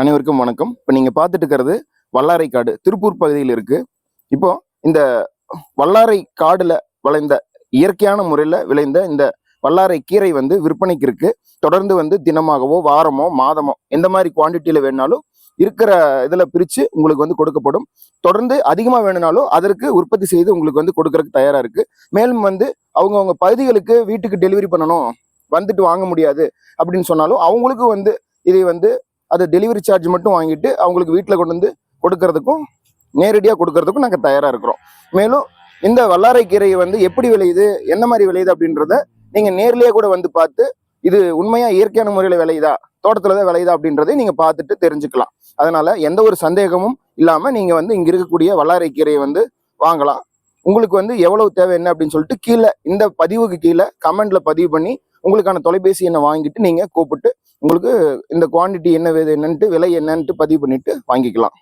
அனைவருக்கும் வணக்கம். இப்போ நீங்கள் பார்த்துட்டு இருக்கிறது வல்லாரை காடு. திருப்பூர் பகுதியில் இருக்குது இப்போ இந்த வல்லாரை காடில் விளைந்த இயற்கையான முறையில் விளைந்த இந்த வல்லாரை கீரை வந்து விற்பனைக்கு இருக்குது தொடர்ந்து வந்து தினமாகவோ வாரமோ மாதமோ எந்த மாதிரி குவான்டிட்டியில் வேணாலும் இருக்கிற இதில் பிரித்து உங்களுக்கு வந்து கொடுக்கப்படும். தொடர்ந்து அதிகமாக வேணும்னாலும் அதற்கு உற்பத்தி செய்து உங்களுக்கு வந்து கொடுக்கறதுக்கு தயாராக இருக்குது மேலும் வந்து அவங்கவுங்க பகுதிகளுக்கு வீட்டுக்கு டெலிவரி பண்ணணும். வந்துட்டு வாங்க முடியாது அப்படின்னு சொன்னாலும் அவங்களுக்கும் வந்து இதை வந்து அது டெலிவரி சார்ஜ் மட்டும் வாங்கிட்டு அவங்களுக்கு வீட்டில் கொண்டு வந்து கொடுக்கறதுக்கும் நேரடியாக கொடுக்கறதுக்கும் நாங்கள் தயாராக இருக்கிறோம். மேலும் இந்த வல்லாரை கீரை வந்து எப்படி விளையுது எந்த மாதிரி விளையுது அப்படின்றத நீங்கள் நேர்லேயே கூட வந்து பார்த்து இது உண்மையாக இயற்கையான முறையில் விளையுதா தோட்டத்தில் தான் விளையுதா அப்படின்றதை நீங்கள் பார்த்துட்டு தெரிஞ்சுக்கலாம். அதனால் எந்த ஒரு சந்தேகமும் இல்லாமல் நீங்கள் வந்து இங்கே இருக்கக்கூடிய வல்லாரை கீரையை வந்து வாங்கலாம். உங்களுக்கு வந்து எவ்வளவு தேவை என்ன அப்படின்னு சொல்லிட்டு கீழே இந்த பதிவுக்கு கீழே கமெண்ட்ல பதிவு பண்ணி உங்களுக்கான தொலைபேசி எண்ணை வாங்கிட்டு நீங்கள் கூப்பிட்டு உங்களுக்கு இந்த குவான்டிட்டி என்ன வேது என்னன்ட்டு விலை என்னன்ட்டு பதிவு பண்ணிட்டு வாங்கிக்கலாம்.